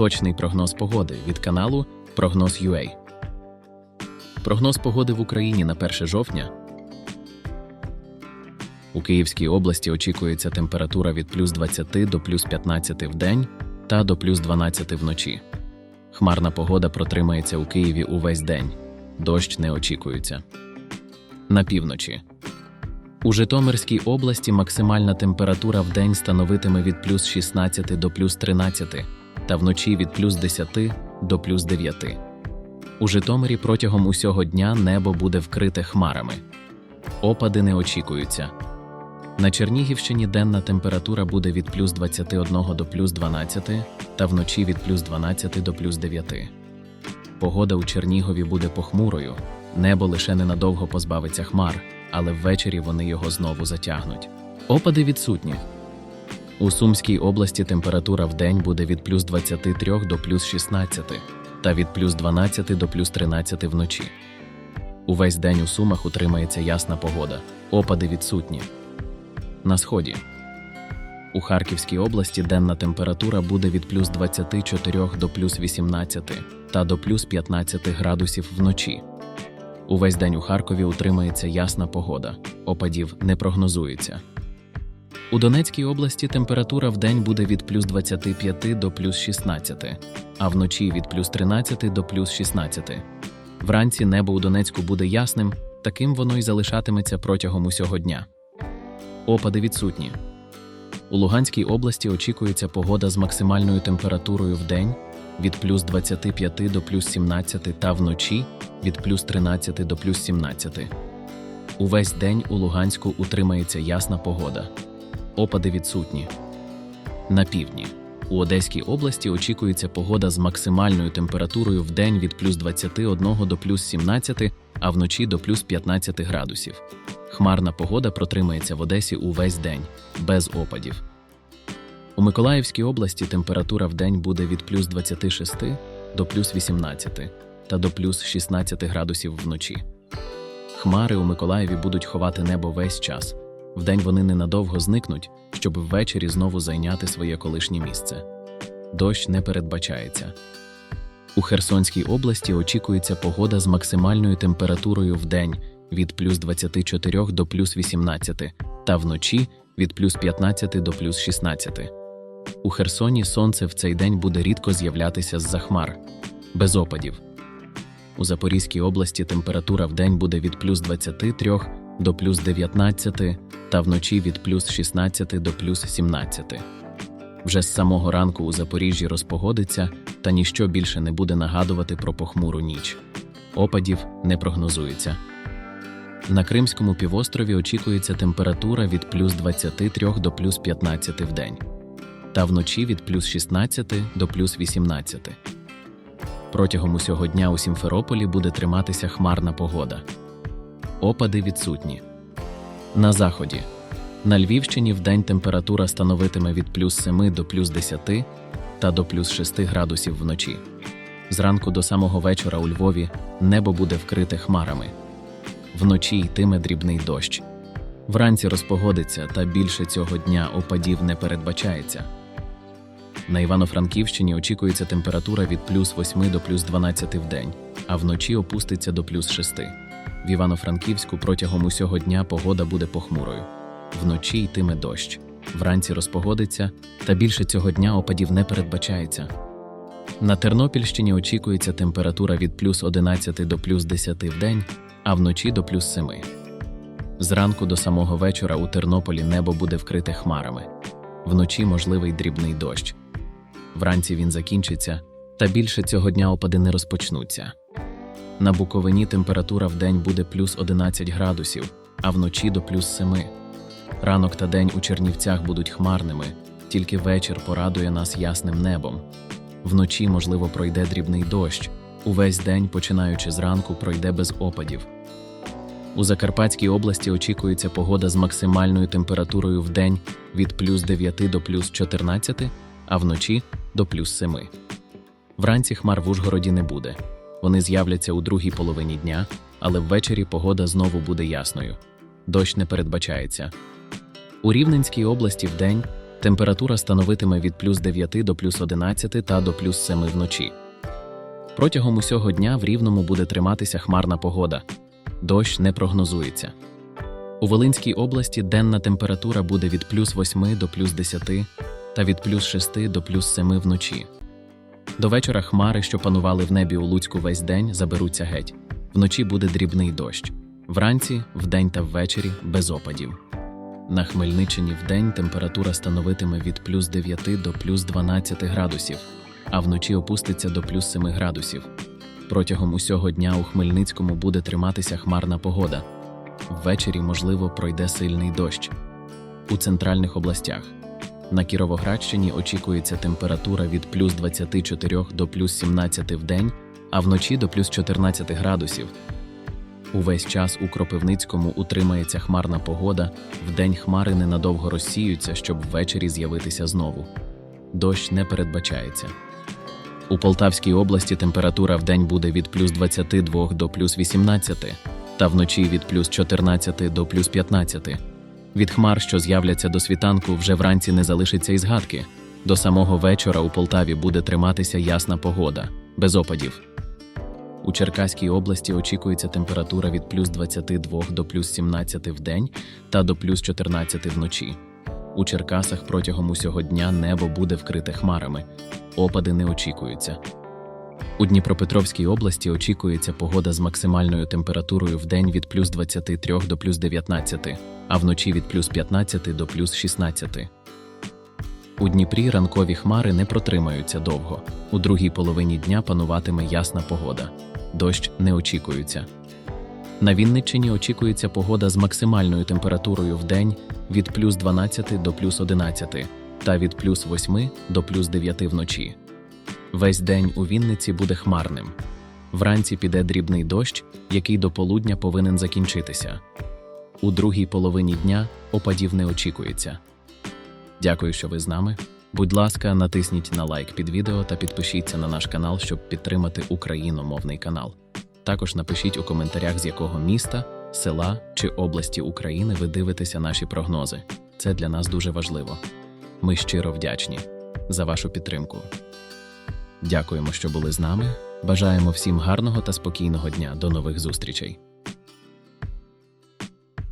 Точний прогноз погоди від каналу Прогноз UA. Прогноз погоди в Україні на 1 жовтня. У Київській області очікується температура від плюс 20 до плюс 15 в день та до плюс 12 вночі. Хмарна погода протримається у Києві увесь день. Дощ не очікується. На півночі. У Житомирській області максимальна температура в день становитиме від плюс 16 до плюс 13 та вночі від плюс 10 до плюс 9. У Житомирі протягом усього дня небо буде вкрите хмарами. Опади не очікуються. На Чернігівщині денна температура буде від плюс 21 до плюс 12 та вночі від плюс 12 до плюс 9. Погода у Чернігові буде похмурою, небо лише ненадовго позбавиться хмар, але ввечері вони його знову затягнуть. Опади відсутні. У Сумській області температура в день буде від плюс 23 до плюс 16 та від плюс 12 до плюс 13 вночі. Увесь день у Сумах утримається ясна погода, опади відсутні. На сході. У Харківській області денна температура буде від плюс 24 до плюс 18 та до плюс 15 градусів вночі. Увесь день у Харкові утримається ясна погода, опадів не прогнозується. У Донецькій області температура в день буде від плюс 25 до плюс 16, а вночі від плюс 13 до плюс 16. Вранці небо у Донецьку буде ясним, таким воно й залишатиметься протягом усього дня. Опади відсутні. У Луганській області очікується погода з максимальною температурою в день від плюс 25 до плюс 17 та вночі від плюс 13 до плюс 17. Увесь день у Луганську утримається ясна погода. Опади відсутні. На півдні. У Одеській області очікується погода з максимальною температурою в день від плюс 21 до плюс 17, а вночі до плюс 15 градусів. Хмарна погода протримається в Одесі увесь день, без опадів. У Миколаївській області температура в день буде від плюс 26 до плюс 18 та до плюс 16 градусів вночі. Хмари у Миколаєві будуть ховати небо весь час. Вдень вони ненадовго зникнуть, щоб ввечері знову зайняти своє колишнє місце. Дощ не передбачається. У Херсонській області очікується погода з максимальною температурою в день від плюс 24 до плюс 18 та вночі від плюс 15 до плюс 16. У Херсоні сонце в цей день буде рідко з'являтися з-за хмар, без опадів. У Запорізькій області температура в день буде від плюс 23 до плюс 19 та вночі від плюс 16 до плюс 17. Вже з самого ранку у Запоріжжі розпогодиться, та ніщо більше не буде нагадувати про похмуру ніч. Опадів не прогнозується. На Кримському півострові очікується температура від плюс 23 до плюс 15 в день, та вночі від плюс 16 до плюс 18. Протягом усього дня у Сімферополі буде триматися хмарна погода. Опади відсутні. На заході. На Львівщині вдень температура становитиме від плюс 7 до плюс 10 та до плюс 6 градусів вночі. Зранку до самого вечора у Львові небо буде вкрите хмарами. Вночі йтиме дрібний дощ. Вранці розпогодиться, та більше цього дня опадів не передбачається. На Івано-Франківщині очікується температура від плюс 8 до плюс 12 в день, а вночі опуститься до плюс 6. В Івано-Франківську протягом усього дня погода буде похмурою. Вночі йтиме дощ. Вранці розпогодиться, та більше цього дня опадів не передбачається. На Тернопільщині очікується температура від плюс 11 до плюс 10 в день, а вночі до плюс 7. Зранку до самого вечора у Тернополі небо буде вкрите хмарами. Вночі можливий дрібний дощ. Вранці він закінчиться, та більше цього дня опади не розпочнуться. На Буковині температура в день буде плюс 11 градусів, а вночі до плюс 7. Ранок та день у Чернівцях будуть хмарними, тільки вечір порадує нас ясним небом. Вночі, можливо, пройде дрібний дощ. Увесь день, починаючи зранку, пройде без опадів. У Закарпатській області очікується погода з максимальною температурою в день від плюс 9 до плюс 14, а вночі до плюс 7. Вранці хмар в Ужгороді не буде. Вони з'являться у другій половині дня, але ввечері погода знову буде ясною. Дощ не передбачається. У Рівненській області вдень Температура становитиме від плюс 9 до плюс 11 та до плюс 7 вночі. Протягом усього дня в Рівному буде триматися хмарна погода. Дощ не прогнозується. У Волинській області денна температура буде від плюс 8 до плюс 10 та від плюс 6 до плюс 7 вночі. До вечора хмари, що панували в небі у Луцьку весь день, заберуться геть. Вночі буде дрібний дощ. Вранці, вдень та ввечері без опадів. На Хмельниччині вдень температура становитиме від плюс 9 до плюс 12 градусів, а вночі опуститься до плюс 7 градусів. Протягом усього дня у Хмельницькому буде триматися хмарна погода. Ввечері, можливо, пройде сильний дощ. У центральних областях. На Кіровоградщині очікується температура від плюс 24 до плюс 17 в день, а вночі до плюс 14 градусів. Увесь час у Кропивницькому утримається хмарна погода, вдень хмари ненадовго розсіються, щоб ввечері з'явитися знову. Дощ не передбачається. У Полтавській області температура вдень буде від плюс 22 до плюс 18, та вночі від плюс 14 до плюс 15. Від хмар, що з'являться до світанку, вже вранці не залишиться і згадки. До самого вечора у Полтаві буде триматися ясна погода, без опадів. У Черкаській області очікується температура від плюс 22 до плюс 17 в день та до плюс 14 вночі. У Черкасах протягом усього дня небо буде вкрите хмарами, опади не очікуються. У Дніпропетровській області очікується погода з максимальною температурою в день від плюс 23 до плюс 19, а вночі від плюс 15 до плюс 16. У Дніпрі ранкові хмари не протримаються довго. У другій половині дня пануватиме ясна погода. Дощ не очікується. На Вінниччині очікується погода з максимальною температурою в день від плюс 12 до плюс 11 та від плюс 8 до плюс 9 вночі. Весь день у Вінниці буде хмарним. Вранці піде дрібний дощ, який до полудня повинен закінчитися. У другій половині дня опадів не очікується. Дякую, що ви з нами. Будь ласка, натисніть на лайк під відео та підпишіться на наш канал, щоб підтримати україномовний канал. Також напишіть у коментарях, з якого міста, села чи області України ви дивитеся наші прогнози. Це для нас дуже важливо. Ми щиро вдячні за вашу підтримку. Дякуємо, що були з нами. Бажаємо всім гарного та спокійного дня. До нових зустрічей.